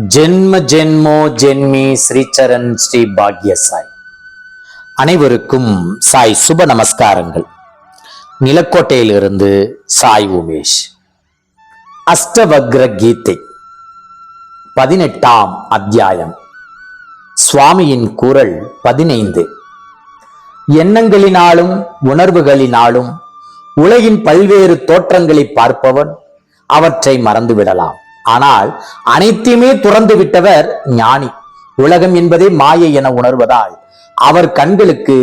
ஜென்ம ஜென்மோ ஜென்மி ஸ்ரீச்சரன் ஸ்ரீ பாக்ய சாய் அனைவருக்கும் சாய் சுப நமஸ்காரங்கள். நிலக்கோட்டையிலிருந்து சாய் உமேஷ். அஷ்டவக்ர கீதை. பதினெட்டாம் அத்தியாயம். சுவாமியின் குரல் பதினைந்து. எண்ணங்களினாலும் உணர்வுகளினாலும் உலகின் பல்வேறு தோற்றங்களை பார்ப்பவன் அவற்றை மறந்துவிடலாம். ஆனால் அனைத்தையுமே துறந்து விட்டவர் ஞானி. உலகம் என்பதே மாயை என உணர்வதால் அவர் கண்களுக்கு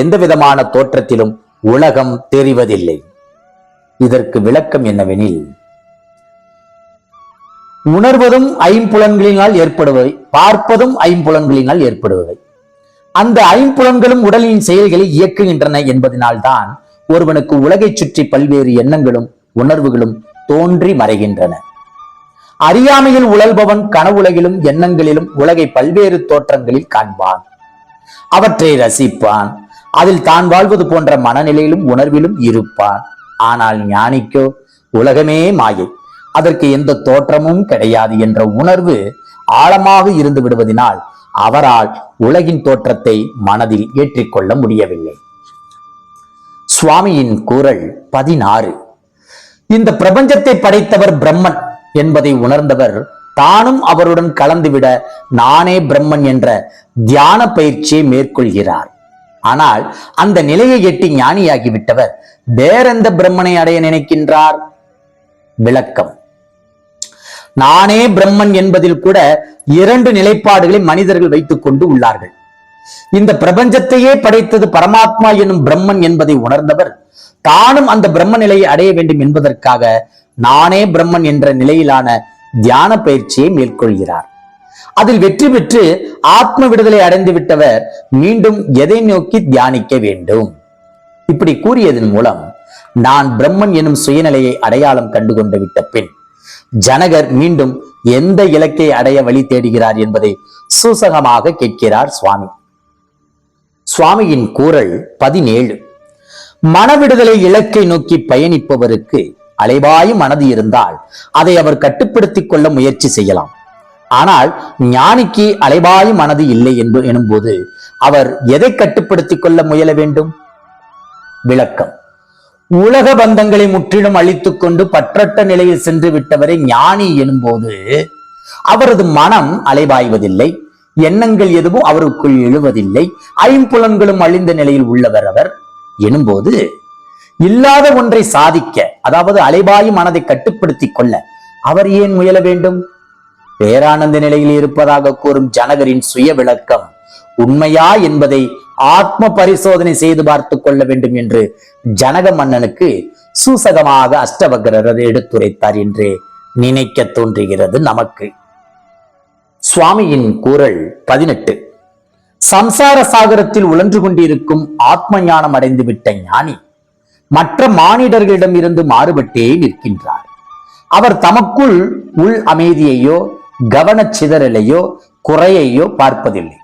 எந்த விதமான தோற்றத்திலும் உலகம் தெரிவதில்லை. இதற்கு விளக்கம் என்னவெனில் உணர்வதும் ஐம்புலன்களினால் ஏற்படுபவை பார்ப்பதும் ஐம்புலன்களினால் ஏற்படுபவை. அந்த ஐம்புலன்களும் உடலின் செயல்களை இயக்குகின்றன என்பதனால்தான் ஒருவனுக்கு உலகைச் சுற்றி பல்வேறு எண்ணங்களும் உணர்வுகளும் தோன்றி மறைகின்றன. அறியாமையில் உழல்பவன் கனவுலகிலும் எண்ணங்களிலும் உலகை பல்வேறு தோற்றங்களில் காண்பான். அவற்றை ரசிப்பான். அதில் தான் வாழ்வது போன்ற மனநிலையிலும் உணர்விலும் இருப்பான். ஆனால் ஞானிக்கோ உலகமே மாயை. அதற்கு எந்த தோற்றமும் கிடையாது என்ற உணர்வு ஆழமாக இருந்து விடுவதனால் அவரால் உலகின் தோற்றத்தை மனதில் ஏற்றிக்கொள்ள முடியவில்லை. சுவாமியின் குரல் பதினாறு. இந்த பிரபஞ்சத்தை படைத்தவர் பிரம்மன். என்பதை உணர்ந்தவர் தானும் அவருடன் கலந்துவிட நானே பிரம்மன் என்ற தியான பயிற்சியை மேற்கொள்கிறார். ஆனால் அந்த நிலையை எட்டி ஞானியாகிவிட்டவர் வேறெந்த பிரம்மனை அடைய நினைக்கின்றார்? விளக்கம். நானே பிரம்மன் என்பதில் கூட இரண்டு நிலைப்பாடுகளை மனிதர்கள் வைத்துக் கொண்டு உள்ளார்கள். இந்த பிரபஞ்சத்தையே படைத்தது பரமாத்மா எனும் பிரம்மன் என்பதை உணர்ந்தவர் தானும் அந்த பிரம்ம நிலையை அடைய வேண்டும் என்பதற்காக நானே பிரம்மன் என்ற நிலையிலான தியான பயிற்சியை மேற்கொள்கிறார். அதில் வெற்றி பெற்று ஆத்ம விடுதலை அடைந்து விட்டவர் மீண்டும் எதை நோக்கி தியானிக்க வேண்டும்? இப்படி கூறியதன் மூலம் நான் பிரம்மன் எனும் சுயநிலையை அடையாளம் கண்டுகொண்டு விட்ட பின் ஜனகர் மீண்டும் எந்த இலக்கை அடைய வழி தேடுகிறார் என்பதை சூசகமாக கேட்கிறார் சுவாமி. சுவாமியின் கூறல் பதினேழு. மனவிடுதலை இலக்கை நோக்கி பயணிப்பவருக்கு அலைவாயும் மனது இருந்தால் அதை அவர் கட்டுப்படுத்திக் கொள்ள முயற்சி செய்யலாம். ஆனால் ஞானிக்கு அலைவாயும் மனது இல்லை என்பது எனும்போது அவர் எதை கட்டுப்படுத்திக் கொள்ள முயல வேண்டும்? விளக்கம். உலக பந்தங்களை முற்றிலும் அழித்துக் கொண்டு பற்றற்ற நிலையில் சென்று விட்டவரை ஞானி எனும்போது அவரது மனம் அலைபாய்வதில்லை எண்ணங்கள் எதுவும் அவருக்குள் எழுவதில்லை ஐம்புலன்களும் அழிந்த நிலையில் உள்ளவர் அவர். எனும்போது இல்லாத ஒன்றை சாதிக்க அதாவது அலைபாயும் மனதை கட்டுப்படுத்திக் கொள்ள அவர் ஏன் முயல வேண்டும்? பேரானந்த நிலையில் இருப்பதாக கூறும் ஜனகரின் சுய விளக்கம் உண்மையா என்பதை ஆத்ம பரிசோதனை செய்து பார்த்து கொள்ள வேண்டும் என்று ஜனக மன்னனுக்கு சூசகமாக அஷ்டவக்ரர் எடுத்துரைத்தார் என்று நினைக்க தோன்றுகிறது நமக்கு. சுவாமியின் கூறல் பதினெட்டு. சம்சார சாகரத்தில் உழன்று கொண்டிருக்கும் ஆத்ம ஞானம் அடைந்து விட்ட ஞானி மற்ற மானிடர்களிடம் இருந்து மாறுபட்டே நிற்கின்றார். அவர் தமக்குள் உள் அமைதியையோ கவனச் சிதறலையோ குறையையோ பார்ப்பதில்லை.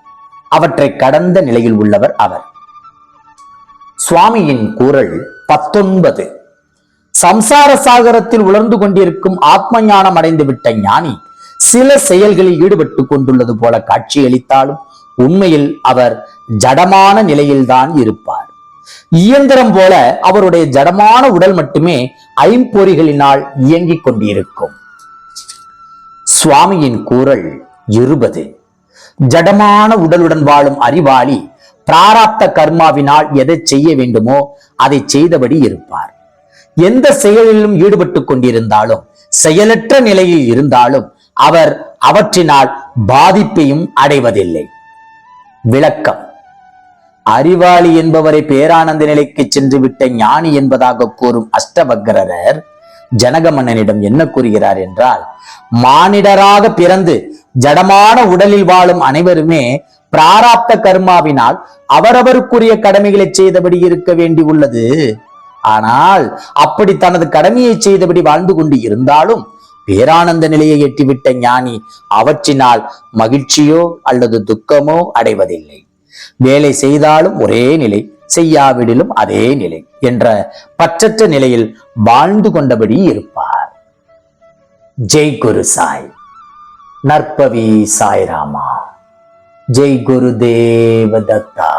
அவற்றை கடந்த நிலையில் உள்ளவர் அவர். சுவாமியின் கூறல் பத்தொன்பது. சம்சார சாகரத்தில் உலர்ந்து கொண்டிருக்கும் ஆத்ம ஞானம் அடைந்து விட்ட ஞானி சில செயல்களில் ஈடுபட்டு கொண்டுள்ளது போல காட்சியளித்தாலும் உண்மையில் அவர் ஜடமான நிலையில்தான் இருப்பார். இயந்திரம் போல அவருடைய ஜடமான உடல் மட்டுமே ஐம்பொறிகளினால் இயங்கிக் கொண்டிருக்கும். சுவாமியின் கூறல் இருபது. ஜடமான உடலுடன் வாழும் அறிவாளி பிராராப்த கர்மாவினால் எதை செய்ய வேண்டுமோ அதை செய்தபடி இருப்பார். எந்த செயலிலும் ஈடுபட்டுக் கொண்டிருந்தாலும் செயலற்ற நிலையில் இருந்தாலும் அவர் அவற்றினால் பாதிப்பையும் அடைவதில்லை. விளக்கம். அறிவாளி என்பவரை பேரானந்த நிலைக்கு சென்று விட்ட ஞானி என்பதாக கூறும் அஷ்டவக்ரர் ஜனக மன்னனிடம் என்ன கூறுகிறார் என்றால் மானிடராக பிறந்து ஜடமான உடலில் வாழும் அனைவருமே பிராராப்த கர்மாவினால் அவரவருக்குரிய கடமைகளை செய்தபடி இருக்க வேண்டி உள்ளது. ஆனால் அப்படி தனது கடமையை செய்தபடி வாழ்ந்து கொண்டு இருந்தாலும் பேரானந்த நிலையை எட்டிவிட்ட ஞானி அவற்றினால் மகிழ்ச்சியோ அல்லது துக்கமோ அடைவதில்லை. வேலை செய்தாலும் ஒரே நிலை செய்யாவிடிலும் அதே நிலை என்ற பற்றற்ற நிலையில் வாழ்ந்து கொண்டபடி இருப்பார். ஜெய் குரு சாய். நற்பவி சாய்ராமா. ஜெய் குரு தேவதத்தா